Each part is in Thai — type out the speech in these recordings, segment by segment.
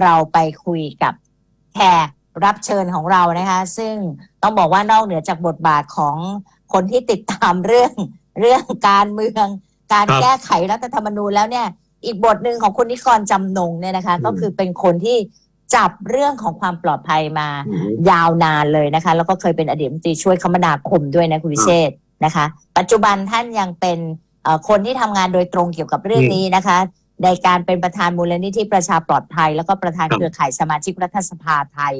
เราไปคุยกับแขกรับเชิญของเรานะคะ ซึ่งต้องบอกว่านอกเหนือจากบทบาทของคนที่ติดตามเรื่องเรื่องการเมือง การครับแก้ไขรัฐธรรมนูญแล้วเนี่ย อีกบทหนึ่งของคุณนิกรจำนงเนี่ยนะคะอืมก็คือเป็นคนที่จับเรื่องของความปลอดภัยมาอืมยาวนานเลยนะคะ แล้วก็เคยเป็นอดีตรัฐมนตรีช่วยคมนาคมด้วยนะคุณวิเชษฐ์นะคะ ปัจจุบันท่านยังเป็นเอ่อคนที่ทำงานโดยตรงเกี่ยวกับเรื่องอืมนี้นะคะ ในการเป็นประธานมูลนิธิประชาปลอดภัย แล้วก็ประธานครับเครือข่ายสมาชิกรัฐสภาไทย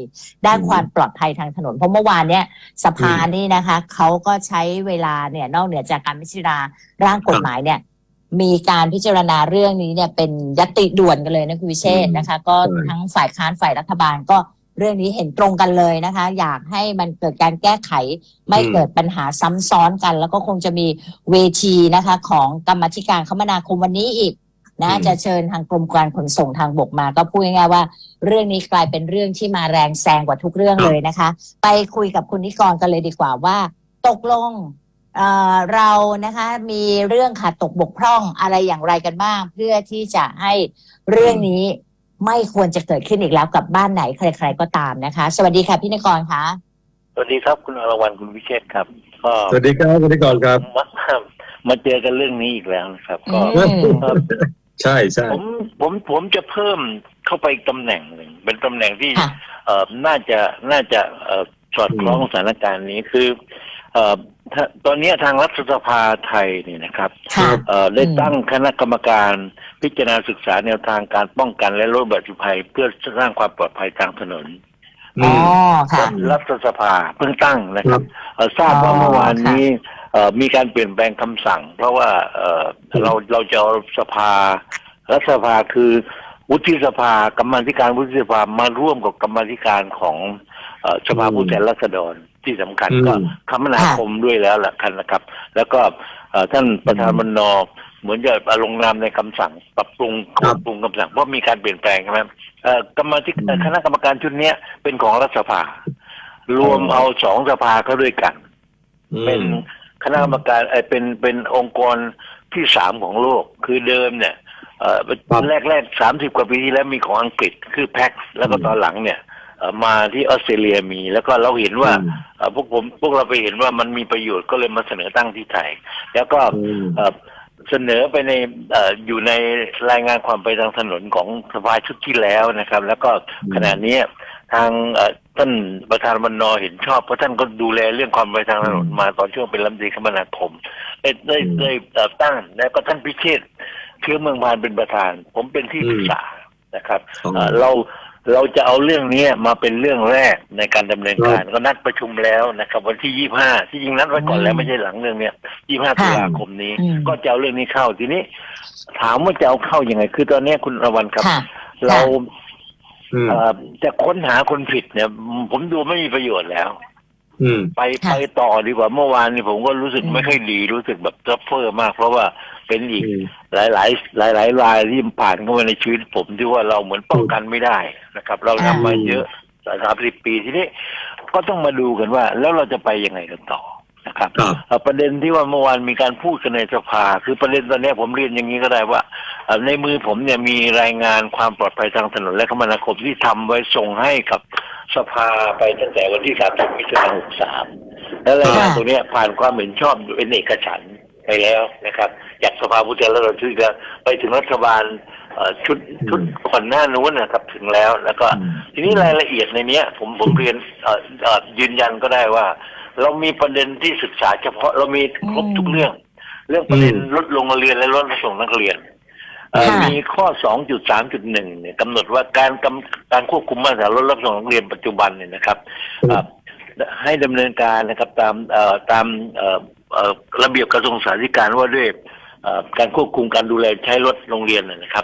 ด้านอืมความปลอดภัยทางถนน เพราะเมื่อวานเนี่ยสภาอืมนี่นะคะเขาก็ใช้เวลาเนี่ยนอกเหนือจากการพิจารณาร่างกฎหมายเนี่ย มีการพิจารณาเรื่องนี้เนี่ยเป็นยติด่วนกันเลยนะคุณวิเชษฐ์นะคะ ก็ใช่ทั้งฝ่ายค้านฝ่ายรัฐบาลก็เรื่องนี้เห็นตรงกันเลยนะคะ อยากให้มันเกิดการแก้ไข ไม่เกิดปัญหาซ้ำซ้อนกัน แล้วก็คงจะมีเวทีนะคะ ของกรรมาธิการคมนาคมวันนี้อีก นะอืมจะเชิญทางกรมการขนส่งทางบกมา ก็พูดง่ายๆว่า เรื่องนี้กลายเป็นเรื่องที่มาแรงแซงกว่าทุกเรื่องเลยนะคะ ไปคุยกับคุณนิกรกันเลยดีกว่าว่า ตกลงเอ่อเรานะคะมีเรื่องขาดตกบกพร่องอะไรอย่างไรกันบ้าง เพื่อที่จะให้เรื่องนี้ไม่ควรจะเกิดขึ้นอีกแล้วกับบ้านไหนใคร ๆก็ตามนะคะ สวัสดีค่ะพี่นิกรคะสวัสดีครับคุณอรวรรณคุณวิเชษฐ์ครับก็สวัสดีครับคุณนิกรครับมามาเจอกันเรื่องนี้อีกแล้วนะครับ ก็อืมครับ ใช่ใช่ผมผมผมจะเพิ่มเข้าไปอีกตำแหน่งหนึ่งเป็นตำแหน่งที่ค่ะ เอ่อน่าจะน่าจะเอ่อสอดคล้องสถานการณ์นี้คือเอ่อถ้าตอนนี้ทางรัฐสภาไทยเนี่ยนะครับ ค่ะ เอ่อได้อืมตั้งคณะกรรมการพิจารณาศึกษาแนวทางการป้องกันและลดอุบัติภัย เพื่อสร้างความปลอดภัยทางถนนอ๋อ ค่ะ รัฐสภาเพิ่งตั้งนะครับเอ่อทราบว่าอ๋อเมื่อวานนี้เอ่อ มีการเปลี่ยนแปลงคำสั่ง เพราะว่าเอ่อเราเราจะเอาสภารัฐสภาคือวุฒิสภากรรมาธิการวุฒิสภามาร่วมกับกรรมาธิการของเอ่อสภาผู้แทนราษฎรที่สำคัญอืมก็คมนาคมด้วยแล้วล่ะกันนะครับ แล้วก็เอ่อท่านประธานมนเหมือนจะลงนามในคำสั่ง ปรับปรุงครัปบรับปรุงคำสั่งเพราะมีการเปลี่ยนแปลงใช่ไหมเอ่อกรรมาธิกอืมคณะกรรมการชุดเนี้ยเป็นของรัฐสภา รวมอ๋อเอาสองสภาเข้าด้วยกันอืมเป็น คณะกรรมการเอ่อเป็นเป็นองค์กรที่สามของโลก คือเดิมเนี่ยเอ่อครับแรกแรกสามสิบกว่าปีที่แล้วมีของอังกฤษคือแพ็กแล้วก็อืมตอนหลังเนี่ยเอ่อมาที่ออสเตรเลียมี แล้วก็เราเห็นว่าอืม เอ่อพวกผมพวกเราไปเห็นว่ามันมีประโยชน์ก็เลยมาเสนอตั้งที่ไทย แล้วก็ อืม เอ่อเสนอไปในเอ่ออยู่ในรายงานความไปทางถนนของสภาชุดที่แล้วนะครับ แล้วก็อืมขณะนี้ ทางเอ่อท่านประธานมนเห็นชอบเพราะท่านก็ดูแลเรื่องความไปทางถนนมาตอนช่วงเป็นรัฐมนตรีคมนาคมได้ได้อืมได้เอ่อตั้งแล้วก็ท่านพิเชษฐ์เชื้อเมืองพานเป็นประธาน ผมเป็นที่ปรึกษานะครับอ๋อเอ่อเราเราจะเอาเรื่องนี้มาเป็นเรื่องแรกในการดำเนินการก็นัดประชุมแล้วนะครับ วันที่ยี่ห้าที่จริงนัดไว้ก่อนแล้วไม่ใช่หลังเรื่องเนี้ยยี่ห้าตุลาคมนี้อืมก็จะเอาเรื่องนี้เข้าทีนี้ ถามว่าจะเอาเข้ายังไง คือตอนนี้คุณระวันครับค่ะเราอืมเอ่อ จะค้นหาคนผิดเนี่ย ผมดูไม่มีประโยชน์แล้วอืมไปค่ะไปต่อดีกว่าเมื่อวานนี้ผมก็รู้สึกอืมไม่ค่อยดีรู้สึกแบบซัฟเฟอร์มาก เพราะว่าเป็นอีกอืมหลายหลายหลายหลายๆรายที่ผ่านเข้ามาในชีวิตผมที่ว่าเราเหมือนป้องกันไม่ได้นะครับ เราทำมาเยอะสามสิบปีทีนี้ก็ต้องมาดูกันว่า แล้วเราจะไปยังไงกันต่อ นะครับครับเอ่อประเด็นที่ว่าเมื่อวานมีการพูดกันในสภา คือประเด็นตอนนี้ผมเรียนอย่างนี้ก็ได้ว่าเอ่อในมือผมเนี่ยมีรายงานความปลอดภัยทางถนนและคมนาคมที่ทำไว้ส่งให้กับสภาไปตั้งแต่วันที่30มิถุนายน63และรายงานค่ะตรงเนี้ยผ่านความเห็นชอบเป็นเอกฉันท์ไปแล้วนะครับจากสภาผู้แทนราษฎรที่จะไปถึงรัฐบาลเอ่อชุดชุดก่อนหน้านู้นนะครับถึงแล้ว แล้วก็อืมทีนี้รายละเอียดในเนี้ย ผมผมเรียนเอ่อเอ่อยืนยันก็ได้ว่า เรามีประเด็นที่ศึกษาเฉพาะเรามีครบทุกเรื่อง เรื่องประเด็นอืมลดลงเรียนและลดส่งนักเรียนเอ่อค่ะมีข้อ 2.3.1 เนี่ยกำหนดว่าการกำการควบคุมมาตรฐานลดรับส่งนักเรียนปัจจุบันเนี่ยนะครับเอ่อให้ดำเนินการนะครับตามเอ่อตามเอ่อเอ่อระเบียบกระทรวงสาธารณสุขว่าด้วยเอ่อการควบคุมการดูแลใช้รถโรงเรียนนะนะครับ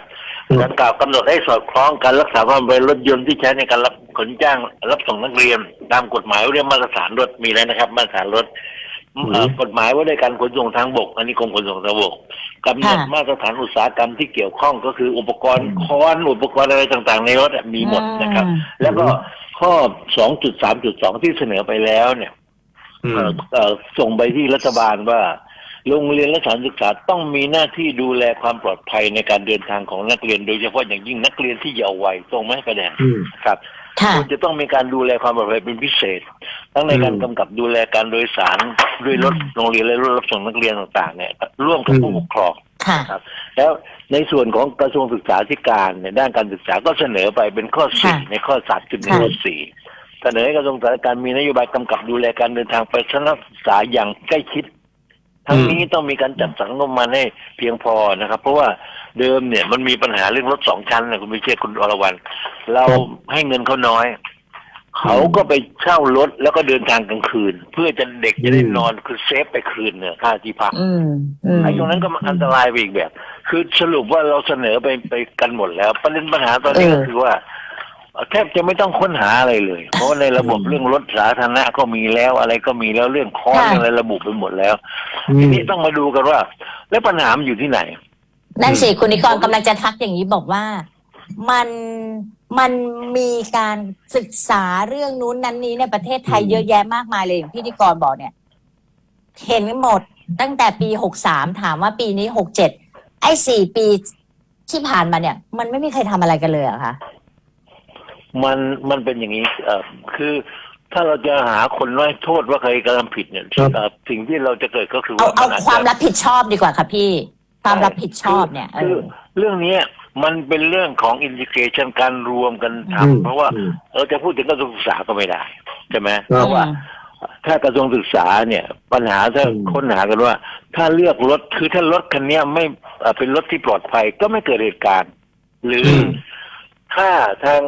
อืม ดังกล่าวกำหนดให้สอดคล้องการรักษาความปลอดภัยรถยนต์ที่ใช้ในการรับขนจ้างรับส่งนักเรียน ตามกฎหมายว่าด้วยมาตรฐานรถมีแล้วนะครับ มาตรฐานรถอืมเอ่อกฎหมายว่าด้วยการขนส่งทางบก อันนี้กรมขนส่งทางบกกำหนดค่ะมาตรฐานอุตสาหกรรมที่เกี่ยวข้องก็คืออุปกรณ์อืมค้อนอุปกรณ์อะไรต่างๆ ในรถอะมีหมดนะครับอืมแล้วก็ข้อ 2.3.2 ที่เสนอไปแล้วเนี่ยอืมเอ่อเอ่อส่งไปที่รัฐบาลว่า โรงเรียนและสถานศึกษาต้องมีหน้าที่ดูแลความปลอดภัยในการเดินทางของนักเรียน โดยเฉพาะอย่างยิ่งนักเรียนที่เยาว์วัยตรงไหมกระแดงอืมครับค่ะควรจะต้องมีการดูแลความปลอดภัยเป็นพิเศษ ทั้งในการอืมกำกับดูแลการโดยสารด้วยรถอืมโรงเรียนและรถรับส่งนักเรียนต่างๆเนี่ยร่วมกับอืมผู้ปกครองค่ะครับแล้วในส่วนของกระทรวงศึกษาธิการในด้านการศึกษาก็เสนอไปเป็นข้อสี่ค่ะในข้อสามจุดหนึ่งค่ะข้อสี่เสนอให้กระทรวงศึกษาธิการมีนโยบายกำกับดูแลการเดินทางไปทัศนศึกษาอย่างใกล้ชิด ทั้งนี้ต้องมีการจัดสรรงบประมาณให้เพียงพอนะครับ เพราะว่าเดิมเนี่ยมันมีปัญหาเรื่องรถสองชั้นนะคุณวิเชษฐ์คุณอรวรรณเราให้เงินเขาน้อย เขาก็ไปเช่ารถแล้วก็เดินทางกลางคืน เพื่อจะเด็กจะได้อืมนอนคือเซฟไปคืนเนี่ยค่าที่พักอืมอืมไอ้ตรงนั้นก็อันตรายไปอีกแบบ คือสรุปว่าเราเสนอไปไปกันหมดแล้ว ประเด็นปัญหาตอนนี้เออก็คือว่า แทบจะไม่ต้องค้นหาอะไรเลย เพราะว่าในระบบอืมเรื่องรถสาธารณะก็มีแล้วอะไรก็มีแล้วเรื่องคอร์สค่ะเรื่องอะไรระบุไปหมดแล้วอืทีมนี้ต้องมาดูกันว่า แล้วปัญหามันอยู่ที่ไหน นั่นสิคุณนิกรกำลังจะทักอย่างนี้บอกว่ามันมันมีการศึกษาเรื่องนู้นนั้นนี้ในประเทศไทยอืมเยอะแยะมากมายเลยอย่างที่นิกรบอกเนี่ย เห็นหมดตั้งแต่ปีหกสามถามว่าปีนี้หกเจ็ดไอ้สี่ปีที่ผ่านมาเนี่ย มันไม่มีใครทำอะไรกันเลยเหรอะคะ มันมันเป็นอย่างนี้เอ่อคือถ้าเราจะหาคนน้อยโทษว่าใครกระทำผิดเนี่ยครับ เอ่อสิ่งที่เราจะเกิดก็คือเอาว่าเอานจจะ ความรับผิดชอบดีกว่าค่ะพี่ ความรับผิดชอบเนี่ยเอคืออ เรื่องเนี้ยมันเป็นเรื่องของอินทิเกชันการรวมกันอืมทำเพราะว่าอืม เราจะพูดถึงกระทรวงศึกษาก็ไม่ได้ใช่ไหมครับเพราะว่าถ้ากระทรวงศึกษาเนี่ยปัญหาถ้าอืม ค้นหากันว่า ถ้าเลือกรถคือถ้ารถคันเนี้ยไม่เอ่อเป็นรถที่ปลอดภัยก็ไม่เกิดเหตุการณ์ หรืออม ถ้าทาง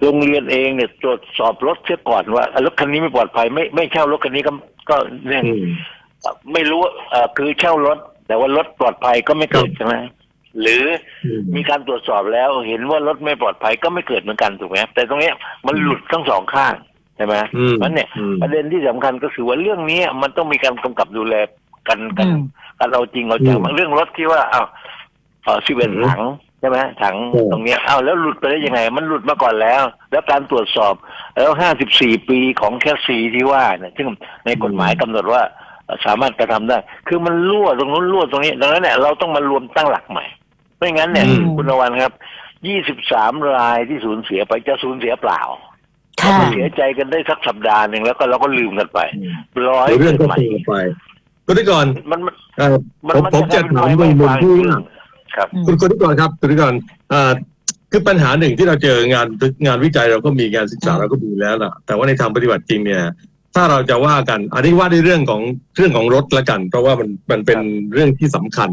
โรงเรียนเองเนี่ยตรวจสอบรถเสียก่อนว่าเอ่อรถคันนี้ไม่ปลอดภัยไม่ไม่เช่ารถคันนี้ก็ก็เนี่ยอืมไม่รู้ว่าเอ่อคือเช่ารถ แต่ว่ารถปลอดภัยก็ไม่เกิดใช่ไหมหรืออืมมีการตรวจสอบแล้วเห็นว่ารถไม่ปลอดภัยก็ไม่เกิดเหมือนกันถูกไหมครับแต่ตรงเนี้ยมันหลุดทั้งสองข้างใช่ไหมอืมมันเนี่ยอืมประเด็นที่สำคัญก็คือว่าเรื่องนี้มันต้องมีการกำกับดูแลกันกันอืมกันเอาจริงเอาจังอืมเรื่องรถที่ว่าอ้าวเออสิบเอ็ดอืมถัง ใช่ไหมถังอืมตรงเนี้ยอ้าวแล้วหลุดไปได้ยังไง มันหลุดมาก่อนแล้ว แล้วการตรวจสอบแล้วห้าสิบสี่ปีของแคสซีที่ว่าเนี่ยซึ่งในกฎหมายกำหนดว่าเอ่อสามารถกระทำได้ คือมันรั่วตรงนู้นรั่วตรงนี้ ดังนั้นเนี่ยเราต้องมารวมตั้งหลักใหม่ ไม่งั้นเนี่ยอืมคุณอวันครับยี่สิบสามรายที่สูญเสียไปจะสูญเสียเปล่าค่ะเสียใจกันได้สักสัปดาห์หนึ่งแล้วก็เราก็ลืมกันไปอืมร้อยเดี๋ยวเรื่องเกิก็ดใหม่เปลี่ยนไปคุณนิกรมันมันเอ่อมันผมผมจะถามไฟในมุมไฟที่เรื่อง ครับอืมคุณคุณนิกรครับ คุณนิกรเอ่อคือปัญหาหนึ่งที่เราเจองานงานวิจัยเราก็มีงานศึกษาอืมเราก็มีแล้วล่ะ แต่ว่าในทางปฏิบัติจริงเนี่ย ถ้าเราจะว่ากัน อันนี้ว่าในเรื่องของเรื่องของรถละกัน เพราะว่ามันมันเป็นเรื่องที่สำคัญ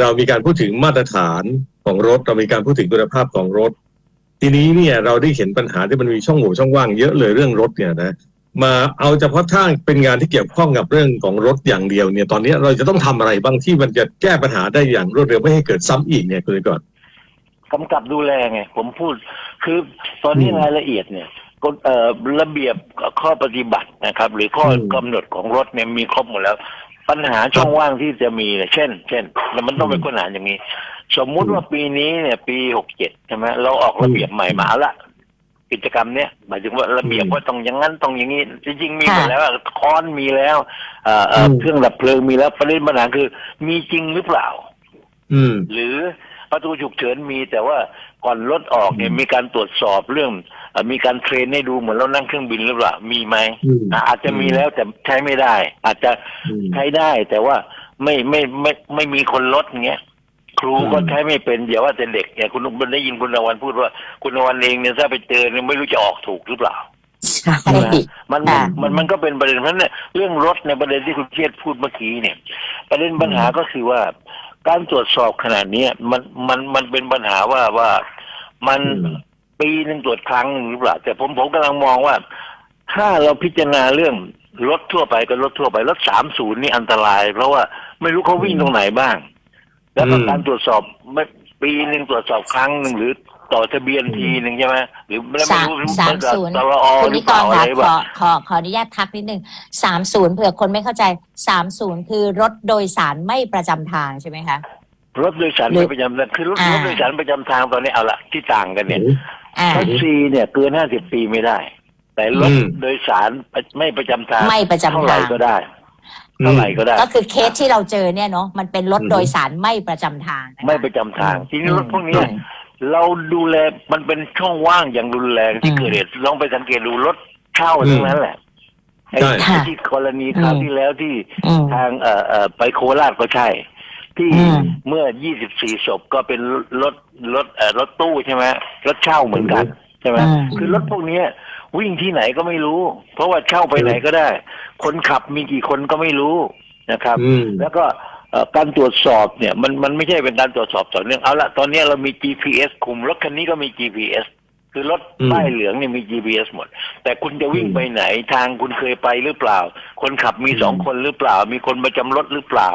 เรามีการพูดถึงมาตรฐานของรถ เรามีการพูดถึงคุณภาพของรถ ทีนี้เนี่ยเราได้เห็นปัญหาที่มันมีช่องโหว่ช่องว่างเยอะเลยเรื่องรถเนี่ยนะ มาเอาเฉพาะถ้าเป็นงานที่เกี่ยวข้องกับเรื่องของรถอย่างเดียวเนี่ยตอนนี้เราจะต้องทำอะไรบ้างที่มันจะแก้ปัญหาได้อย่างรวดเร็วไม่ให้เกิดซ้ำอีกเนี่ยคุณนิกรกำกับดูแลไงผมพูด คือตอนนี้อืมรายละเอียดเนี่ยกฎเอ่อระเบียบข้อปฏิบัตินะครับ หรือข้ออมกำหนดของรถเนี่ยมีครบหมดแล้ว ปัญหาช่องว่างที่จะมีเนี่ยเช่น เช่นแล้วมันต้องเป็นค้นหาอย่างนี้ สมมุติว่าปีนี้เนี่ย ปีหกเจ็ดใช่ไหมเราออกระเบียบใหม่มาละ กิจกรรมเนี้ยหมายถึงว่าระเบียบอืมว่าต้องอย่างนั้นต้องอย่างนี้จริงๆมีหมดค่ะแล้วอะค้อนมีแล้วเอ่อเอ่ออมเครื่องดับเพลิงมีแล้วประเด็นปัญหาคือ มีจริงหรือเปล่า อืม หรือประตูฉุกเฉินมีแต่ว่าก่อนรถออกเนี่ยอืมมีการตรวจสอบเรื่องเอ่อมีการเทรนให้ดูเหมือนเรานั่งเครื่องบินหรือเปล่ามีไหมอืมอะอาจจะมีแล้วแต่ใช้ไม่ได้ อาจจะอืมใช้ได้แต่ว่าไม่ไม่ไม่ไม่มีคนลดอย่างเงี้ย ครูก็อืมใช้ไม่เป็นอย่าว่าแต่เด็กเนี่ยคุณคุณได้ยินคุณนวันพูดว่า คุณนวันเองเนี่ยถ้าไปเจอเนี่ยไม่รู้จะออกถูกหรือเปล่าใช่ใช่ไหมมันค่ะมันมันก็เป็นประเด็นเพราะฉะนั้นเนี่ยเรื่องรถในประเด็นที่คุณเชียรติพูดเมื่อกี้เนี่ย ประเด็นปัญหาก็คือว่า การตรวจสอบขนาดเนี้ยมันมันมันเป็นปัญหาว่าว่ามันอืมปีหนึ่งตรวจครั้งหนึ่งหรือเปล่าแต่ผมผมกำลังมองว่า ถ้าเราพิจารณาเรื่องรถทั่วไปก็รถทั่วไปรถสามศูนย์นี่อันตราย เพราะว่าไม่รู้เขาวิ่งตรงไหนบ้าง แล้วก็อืมการตรวจสอบไม่ปีหนึ่งตรวจสอบครั้งหนึ่งหรือต่อทะเบียนทีหนึ่งใช่ไหมหรือแล้วไม่สามรู้สามมันจะศูนย์ตรอคุณหรืนิอกเปรล่าอะไรคะขแบอบขอขออนุญาตทักนิดนึงสามศูนย์เผื่อคนไม่เข้าใจสามศูนย์คือรถโดยสารไม่ประจำทางใช่ไหมคะรถโดยสารหรือไม่ประจำทางคือรถอ่ารถโดยสารประจำทางตอนนี้เอาละที่ต่างกันเนี่ยอ่าแท็กซี่เนี่ยเกินห้าสิบปีไม่ได้ แต่รถอืมโดยสารไม่ประจำทางไม่ประจำเท่าไหร่ทางก็ได้ เท่าไหร่ก็ได้ ก็คือเคสที่เราเจอเนี่ยเนาะมันเป็นรถอืมโดยสารไม่ประจำทางนะคะ ไม่ประจำทาง ทีนี้รถพวกเนี้ยอืมเราดูแลมันเป็นช่องว่างอย่างรุนแรงที่อืมเกิดเหตุลองไปสังเกตดูรถเช่าทั้งนั้นแหละไอ้ใช่ค่ะที่กรณีคราวอืม ที่แล้วที่อืม ทางเอ่อเอ่อไปโคราชก็ใช่ ที่อืม เมื่อ 24ศพก็เป็นรถรถเอ่อรถตู้ใช่ไหมรถเช่าเหมือนกันใช่ไหมอืม คือรถพวกเนี้ย วิ่งที่ไหนก็ไม่รู้ เพราะว่าเช่าไปไหนก็ได้ คนขับมีกี่คนก็ไม่รู้นะครับอืมแล้วก็เอ่อการตรวจสอบเนี่ย มันมันไม่ใช่เป็นการตรวจสอบต่อเนื่องเอาละตอนนี้เรามี GPS คุมรถคันนี้ก็มี GPS คือรถอืมป้ายเหลืองเนี่ยมี GPS หมด แต่คุณจะวิ่งอืมไปไหนทางคุณเคยไปหรือเปล่า คนขับมีอืมสองคนหรือเปล่า มีคนประจำรถหรือเปล่า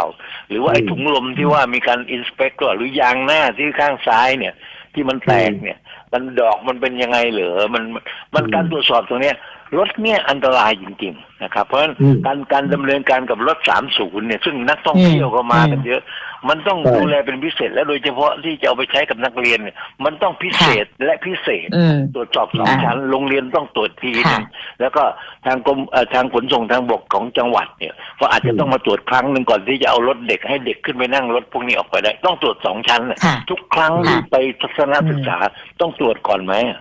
หรือว่าไอ้อืมถุงลมที่ว่ามีการอินสเปกหรือยางหน้าที่ข้างซ้ายเนี่ย ที่มันแตกเนี่ย มันดอกมันเป็นยังไงเหรอมันมันมันอืมการตรวจสอบตรงเนี้ย รถเนี่ยอันตรายจริงๆนะครับ เพราะฉะนั้นอืมการการดำเนินการกับรถ30เนี่ย ซึ่งนักท่องเที่ยวก็มากันเยอะ มันต้องใช่ดูแลเป็นพิเศษ และโดยเฉพาะที่จะเอาไปใช้กับนักเรียนเนี่ยมันต้องพิเศษและพิเศษอืมตรวจสอบสองอ่าชั้นโรงเรียนต้องตรวจทีนึค่ะงแล้วก็ทางกรมเอ่อทางขนส่งทางบกของจังหวัดเนี่ยก็อาจจะต้องมาตรวจครั้งหนึ่งก่อนที่จะเอารถเด็กให้เด็กขึ้นไปนั่งรถพวกนี้ออกไปได้ ต้องตรวจสองชั้นน่ะค่ะทุกครั้งค่ะที่ไปทัศนศึกษาต้องตรวจก่อนไหมอะ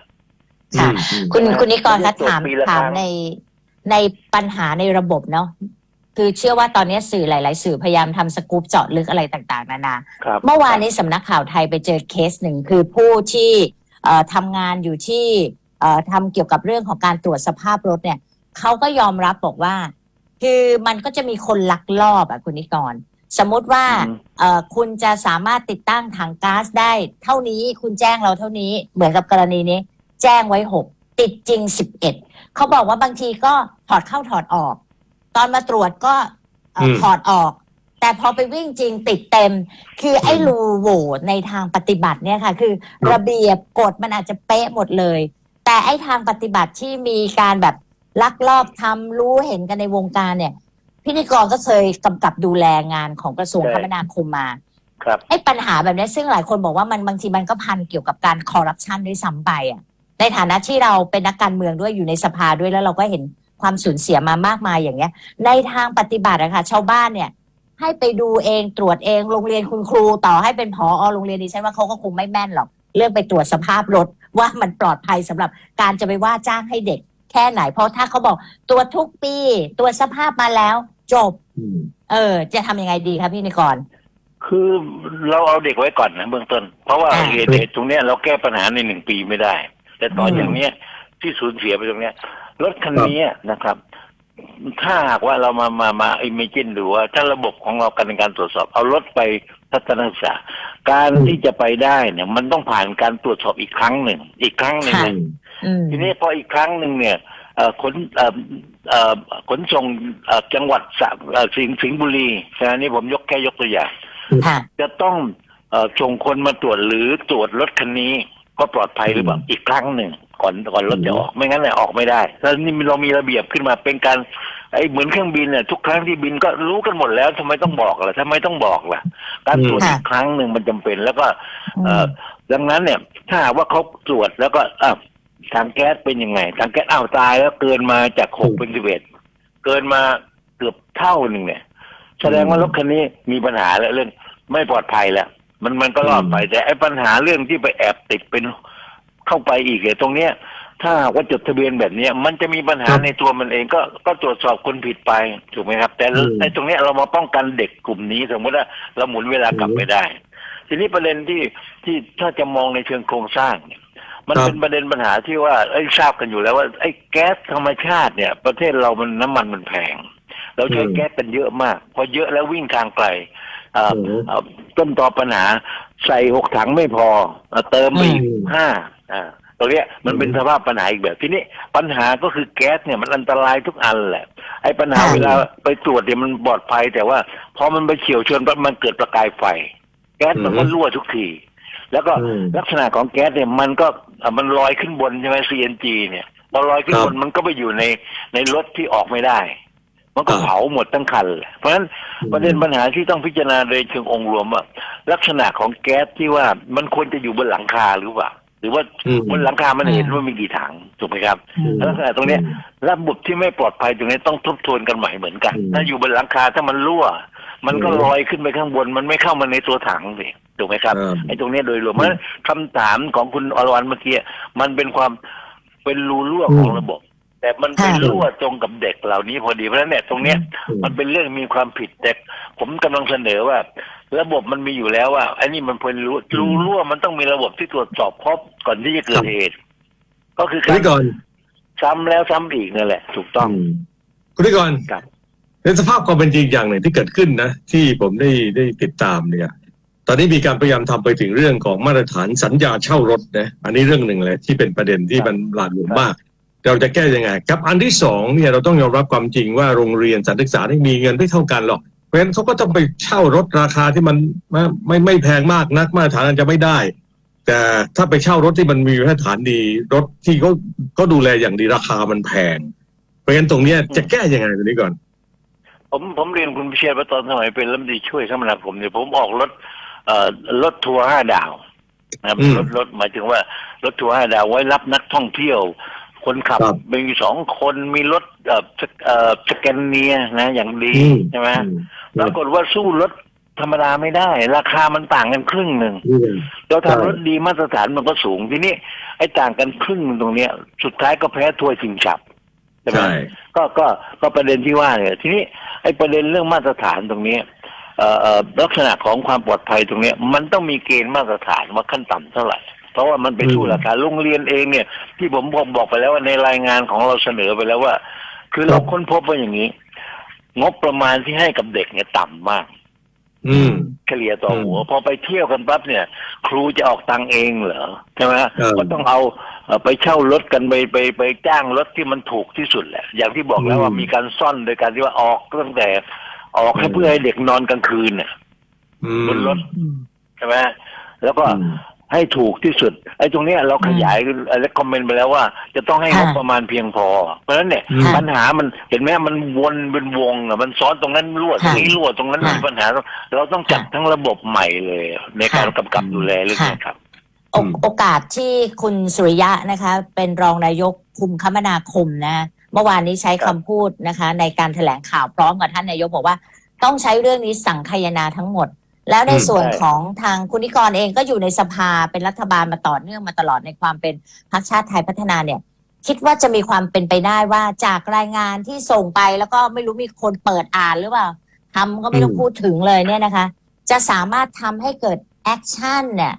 ค่ะอืมคุณคุณนิกรไม่คะได้ตรวจถามปีละถามครั้งในในปัญหาในระบบเนาะคือเชื่อว่าตอนนี้สื่อหลาย ๆ สื่อพยายามทำสกู๊ปเจาะลึกอะไรต่างๆ นานาครับเมื่อวานนี้สำนักข่าวไทยไปเจอเคสหนึ่งคือผู้ที่เอ่อทำงานอยู่ที่เอ่อทำเกี่ยวกับเรื่องของการตรวจสภาพรถเนี่ยเขาก็ยอมรับบอกว่า คือมันก็จะมีคนลักลอบอะคุณนิกร สมมุติว่าอืมเอ่อคุณจะสามารถติดตั้งถังก๊าซได้ เท่านี้คุณแจ้งเราเท่านี้เหมือนกับกรณีนี้ แจ้งไว้หกติดจริงสิบเอ็ดเขาบอกว่าบางทีก็ถอดเข้าถอดออก ตอนมาตรวจก็เอ่ออม ถอดออก แต่พอไปวิ่งจริงติดเต็ม คือไอ้รูโหว่ในทางปฏิบัติเนี่ยค่ะ คือระเบียบกฎมันอาจจะเป๊ะหมดเลย แต่ไอ้ทางปฏิบัติที่มีการแบบลักลอบทำรู้เห็นกันในวงการเนี่ย พิธีกรก็เคยกำกับดูแลงานของกระทรวงใช่ คมนาคมมาครับ ไอ้ปัญหาแบบนี้ซึ่งหลายคนบอกว่ามันบางทีมันก็พันเกี่ยวกับการคอร์รัปชันด้วยซ้ำไปอะ ในฐานะที่เราเป็นนักการเมืองด้วยอยู่ในสภาด้วยแล้วเราก็เห็นความสูญเสียมามากมายอย่างเงี้ย ในทางปฏิบัติอะค่ะชาวบ้านเนี่ย ให้ไปดูเองตรวจเองโรงเรียนคุณครูต่อให้เป็นผอโรงเรียนดิฉันว่าเขาก็คงไม่แม่นหรอก เรื่องไปตรวจสภาพรถว่ามันปลอดภัยสำหรับการจะไปว่าจ้างให้เด็ก แค่ไหน เพราะถ้าเขาบอกตรวจทุกปีตรวจสภาพมาแล้วจบอืมเออ จะทำยังไงดีคะพี่นิกรคือเราเอาเด็กไว้ก่อนนะเบื้องต้น เพราะว่าอ่าเหตุเหตุตรงเนี้ยเราแก้ปัญหาในหนึ่งปีไม่ได้ แต่ตอนอืมอย่างเนี้ยที่สูญเสียไปตรงเนี้ยรถคันนี้นะครับ ถ้าหากว่าเรามามามาอิมเมจินดูว่าถ้าระบบของเราการในการตรวจสอบ เอารถไปทัศนศึกษาการอืมที่จะไปได้เนี่ย มันต้องผ่านการตรวจสอบอีกครั้งหนึ่งอีกครั้งหนึ่งค่ะเนี่ยอืมทีนี้พออีกครั้งหนึ่งเนี่ยเอ่อขนเอ่อเอ่อขนส่งเอ่อจังหวัดสระเอ่อสิงห์สิงห์บุรีใช่ไหมนี่ผมยกแค่ยกตัวอย่างค่ะจะต้องเอ่อส่งคนมาตรวจหรือตรวจรถคันนี้ ก็ปลอดภัยหรือเปล่าอืมอีกครั้งหนึ่งก่อนก่อนรถอืมจะออกไม่งั้นเนี่ยออกไม่ได้แล้วนี่เรามีระเบียบขึ้นมาเป็นการไอ้เหมือนเครื่องบินเนี่ยทุกครั้งที่บินก็รู้กันหมดแล้วทำไมต้องบอกล่ะทำไมต้องบอกล่ะ การตรวจค่ะอีกครั้งหนึ่งมันจำเป็น แล้วก็อืมเอ่อดังนั้นเนี่ย ถ้าหากว่าเขาตรวจแล้วก็อ้าวทางแก๊สเป็นยังไงทางแก๊สอ้าวตายแล้วเกินมาจากหกเป็นสิบเอ็ดเกินมาเกือบเท่าหนึ่งเนี่ย แสดงว่ารถคันนี้มีปัญหาแล้วเรื่องไม่ปลอดภัยแล้ว มันมันก็รอดไปแต่ไอ้ปัญหาเรื่องที่ไปแอบติดเป็นเข้าไปอีกเนี่ยตรงเนี้ย ถ้าหากว่าจดทะเบียนแบบเนี้ย มันจะมีปัญหาครับในตัวมันเองก็ก็ตรวจสอบคนผิดไปถูกไหมครับ แต่อืมไอ้ตรงเนี้ยเรามาป้องกันเด็กกลุ่มนี้สมมติว่าเราหมุนเวลากลับอืมไปได้ ทีนี้ประเด็นที่ที่ถ้าจะมองในเชิงโครงสร้างเนี่ยมันครับเป็นประเด็นปัญหาที่ว่าไอ้ยทราบกันอยู่แล้วว่าไอ้แก๊สธรรมชาติเนี่ย ประเทศเรามันน้ำมันมันแพง เราใช้อืมแก๊สกันเยอะมาก พอเยอะแล้ววิ่งทางไกลเอ่ออืมเอ่อ ต้นตอปัญหา ใส่หกถังไม่พอเอ่อเติมไปอีกอืมห้าอ่าตรงเนี้ยมันอืมเป็นสภาพปัญหาอีกแบบทีนี้ปัญหาก็คือแก๊สเนี่ยมันอันตรายทุกอันแหละ ไอ้ปัญหาค่ะเวลาไปตรวจเนี่ยมันปลอดภัย แต่ว่าพอมันไปเฉียวชนปั๊บมันเกิดประกายไฟ แก๊สมันก็อืมรั่วทุกที แล้วก็อืมลักษณะของแก๊สเนี่ยมันก็เอ่อมันลอยขึ้นบนใช่ไหม CNG เนี่ยพอลอยขึ้นครับบนมันก็ไปอยู่ในในรถที่ออกไม่ได้ มันก็ครับเผาหมดทั้งคันเลยเพราะฉะนั้นประเด็นปัญหาที่ต้องพิจารณาโดยเชิงองค์รวมว่าลักษณะของแก๊สที่ว่ามันควรจะอยู่บนหลังคาหรือเปล่าหรือว่าอืมบนหลังคามันเห็นว่ามีกี่ถังถูกไหมครับอืมลักษณะตรงเนี้ยระบบที่ไม่ปลอดภัยตรงนี้ต้องทบทวนกันใหม่เหมือนกันอืมถ้าอยู่บนหลังคาถ้ามันรั่ว มันก็อืมลอยขึ้นไปข้างบน มันไม่เข้ามาในตัวถังสิถูกไหมครับอ่าไอ้ตรงเนี้ยโดยรวมเพราะฉะนั้นคำถามของคุณอรวรรณเมื่อกี้มันเป็นความเป็นรูรั่วของระบบ แต่มันเป็นค่ะรั่วตรงกับเด็กเหล่านี้พอดีเพราะฉะนั้นเนี่ยตรงเนี้ยมันเป็นเรื่องมีความผิดแต่ผมกำลังเสนอว่า ระบบมันมีอยู่แล้วว่าอันนี้มันเป็นรู้รู้รั่วมันต้องมีระบบที่ตรวจสอบครบก่อนที่จะเกิดเหตุก็คือคุณการนิกรซ้ำแล้วซ้ำอีกนั่นแหละ ถูกต้องมคุณนิกรครับในสภาพความเป็นจริงอย่างหนึ่งที่เกิดขึ้นนะ ที่ผมได้ได้ติดตามเนี่ย ตอนนี้มีการพยายามทำไปถึงเรื่องของมาตรฐานสัญญาเช่ารถนะ อันนี้เรื่องหนึ่งเลยที่เป็นประเด็นที่มันหลากหลายมาก เราจะแก้ยังไงครับอันที่สองเนี่ยเราต้องยอมรับความจริงว่าโรงเรียนสถานศึกษาที่มีเงินไม่เท่ากันหรอกเพราะฉะนั้นเขาก็ต้องไปเช่ารถราคาที่มันไม่ไม่ไม่แพงมากนักมาตรฐานอาจจะไม่ได้ แต่ถ้าไปเช่ารถที่มันมีมาตรฐานดีรถที่เขาก็ดูแลอย่างดีราคามันแพง เพราะฉะนั้นตรงเนี้ยจะแก้ยังไงตรงนี้ก่อน ผมผมเรียนคุณพิเชษว่าตอนสมัยเป็นรัฐมนตรีช่วยคมนาคมเนี่ยผมออกรถเอ่อรถทัวร์ห้าดาวนะครับอืมรถรถหมายถึงว่ารถทัวร์ห้าดาวไว้รับนักท่องเที่ยว คนขับครับมีสองคนมีรถเอ่อสเอ่อสแกนเนียนะ อย่างดีอืม ใช่ไหมอืมปรากฏว่าสู้รถธรรมดาไม่ได้ ราคามันต่างกันครึ่งหนึ่ง อืม เราใช่ ทำรถดีมาตรฐานมันก็สูงทีนี้ไอ้ต่างกันครึ่งหนึ่งตรงเนี้ย สุดท้ายก็แพ้ทัวร์ชิงฉับใช่ไหมใช่ ก็ก็ก็ประเด็นที่ว่าเนี่ยทีนี้ไอ้ประเด็นเรื่องมาตรฐานตรงเนี้ยเอ่อเอ่อลักษณะของความปลอดภัยตรงเนี้ย มันต้องมีเกณฑ์มาตรฐานว่าขั้นต่ำเท่าไหร่ เพราะว่ามันไปสู้ราคาโรงเรียนเองเนี่ย ที่ผมบอกบอกไปแล้วว่าในรายงานของเราเสนอไปแล้วว่า คือเราค้นพบว่าอย่างนี้ งบประมาณที่ให้กับเด็กเนี่ยต่ำมาก อืมเฉลี่ยต่อหัวอืมพอไปเที่ยวกันปั๊บเนี่ย ครูจะออกตังค์เองเหรอใช่ไหมเออก็ต้องเอาเอ่อไปเช่ารถกันไปไปไปจ้างรถที่มันถูกที่สุดแหละ อย่างที่บอกแล้วว่าอืมมีการซ่อนโดยการที่ว่าออกตั้งแต่ออกให้อืมเพื่อให้เด็กนอนกลางคืนเนี่ยอืมบนรถใช่ไหมแล้วก็อืม ให้ถูกที่สุดไอ้ตรงเนี้ยเราขยายและคอมเมนต์ไปแล้วว่า จะต้องให้งบค่ะประมาณเพียงพอ เพราะฉะนั้นเนี่ยอืมปัญหามันเห็นไหมมันวนเป็นวงอะมันซ้อนตรงนั้นรั่วตรงนี้รั่วตรงนั้นค่ะมีปัญหา เราต้องจัดทั้งระบบใหม่เลย ในการค่ะกำกับดูแลเรื่องนี้ครับโอโอกาสที่คุณสุริยะนะคะ เป็นรองนายกคุมคมนาคมนะเมื่อวานนี้ใช้ครัคำบพูดนะคะ ในการแถลงข่าวพร้อมกับท่านนายกบอกว่า ต้องใช้เรื่องนี้สั่งคายนาทั้งหมด แล้วในอืมส่วนใช่ของทางคุณนิกรเองก็อยู่ในสภาเป็นรัฐบาลมาต่อเนื่องมาตลอดในความเป็นพรรคชาติไทยพัฒนาเนี่ย คิดว่าจะมีความเป็นไปได้ว่าจากรายงานที่ส่งไปแล้วก็ไม่รู้มีคนเปิดอ่านหรือเปล่าทำก็ไม่ต้องอืมพูดถึงเลยเนี่ยนะคะ จะสามารถทำให้เกิดแอคชั่นเนี่ย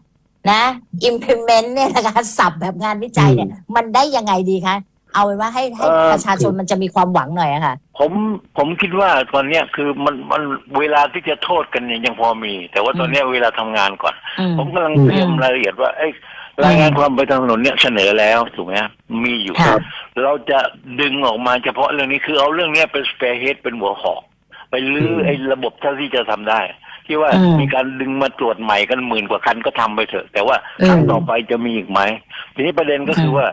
นะ implement เนี่ยนะคะสับแบบงานวิจัยเนี่ย มันได้ยังไงดีคะ เอาไว้ว่าให้ให้เอ่อ ประชาชนมันจะมีความหวังหน่อยอะค่ะ ผมผมคิดว่าตอนเนี้ยคือมันมันเวลาที่จะโทษกันเนี่ยยังพอมี แต่ว่าตอนเนี้ยเวลาทำงานก่อน อืม ผมกำลังอืมเตรียมรายละเอียดว่าไอ้ยรายงานความไปทางถนนเนี่ยเสนอแล้วถูกไหมฮะมีอยู่ ค่ะ เราจะดึงออกมาเฉพาะเรื่องนี้คือเอาเรื่องเนี้ยเป็นสเปรเฮดเป็นหัวหอก ไปลื้ออืมไอ้ระบบเท่าที่จะทำได้ ที่ว่าอืมมีการดึงมาตรวจใหม่กันหมื่นกว่าคันก็ทำไปเถอะ แต่ว่าอืมครั้งต่อไปจะมีอีกไหมทีนี้ประเด็นก็คืออืมว่า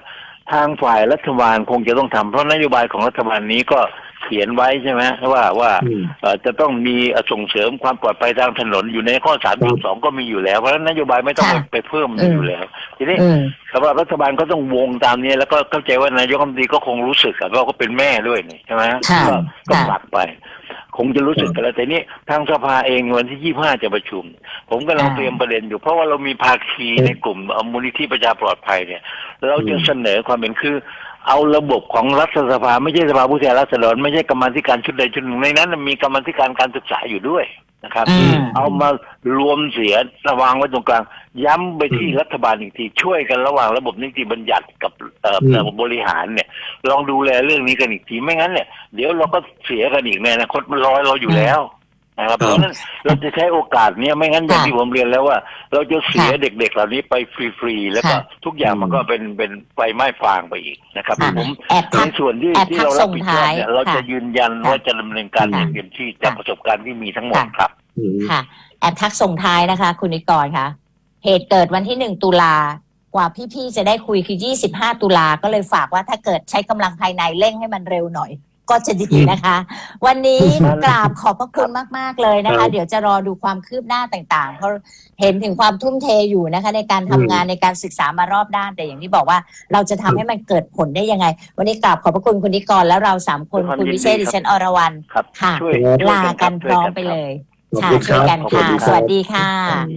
ทางฝ่ายรัฐบาลคงจะต้องทำเพราะนโยบายของรัฐบาลนี้ก็เขียนไว้ใช่ไหมว่าว่าอืมเอ่อจะต้องมีเอ่อส่งเสริมความปลอดภัยทางถนนอยู่ในข้อ3.2ก็มีอยู่แล้วเพราะฉะนั้นนโยบายไม่ต้องไปค่ะไปเพิ่มอืมอยู่แล้ว ทีนี้อืมสำหรับรัฐบาลก็ต้องวงตามนี้ แล้วก็เข้าใจว่านายกรัฐมนตรีก็คงรู้สึกอะเพราะเขาก็เป็นแม่ด้วยนี่ใช่ไหมค่ะก็ก็ค่ะฝากไป คงจะรู้สึกกันแล้วแต่นี่ทางสภาเองวันที่25จะประชุม ผมกำลังอ่าเตรียมประเด็นอยู่ เพราะว่าเรามีภาคีในกลุ่มเอ่อมูลนิธิประชาปลอดภัยเนี่ย เราจะเสนอความเป็นคือ เอาระบบของรัฐสภา ไม่ใช่สภาผู้แทนราษฎรไม่ใช่กรรมาธิการชุดใดชุดหนึ่งในนั้น มีกรรมาธิการการศึกษาอยู่ด้วย นะครับอืมเอามารวมเสียระวางไว้ตรงกลาง ย้ำไปที่รัฐบาลอีกที ช่วยกันระหว่างระบบนิติบัญญัติกับเอ่ออืมระบบบริหารเนี่ย ลองดูแลเรื่องนี้กันอีกทีไม่งั้นเนี่ยเดี๋ยวเราก็เสียกันอีกในอนาคตมันรอเราอยู่แล้ว นะครับครับเพราะฉะนั้นเราจะใช้โอกาสเนี้ยไม่งั้นอย่างค่ะที่ผมเรียนแล้วว่า เราจะเสียค่ะเด็ก ๆ เหล่านี้ไปฟรีๆแล้วก็ค่ะทุกอย่างมันก็เป็นเป็นไฟไหม้ฟางไปอีกนะครับค่ะผมแอบในทักส่วนที่แอบที่ทักเรารับผิดชอบเนี่ยส่งท้ายเราจะค่ะยืนยันค่ะว่าจะดำเนินการอย่างค่ะเต็มที่จากค่ะประสบการณ์ที่มีทั้งหมดค่ะครับอืมค่ะแอบทักส่งท้ายนะคะ คุณนิกรค่ะ เหตุเกิดวันที่หนึ่งตุลากว่าพี่ๆจะได้คุยคือยี่สิบห้าตุลาก็เลยฝากว่าถ้าเกิดใช้กำลังภายในเร่งให้มันเร็วหน่อย ก็จะดีนะคะ วันนี้กราบขอบพระคุณมาก ๆ เลยนะครัคะบเดี๋ยวจะรอดูความคืบหน้าต่างๆ เพราะเห็นถึงความทุ่มเทอยู่นะคะ ในการทำงานในการศึกษามารอบด้าน แต่อย่างที่บอกว่าเราจะทำให้มันเกิดผลได้ยังไง วันนี้กราบขอบพระคุณคุณนิกรและเราสามคนด้วยความคุณยินดีวิเชษฐ์ครับดิฉันอรวรรณครับค่ะช่วยลาช่วยกันพร้อมคบไปเลยขอบค่ะคุณคช่วยรับกันขอบค่ะณรับสวัสดีค่ะครับ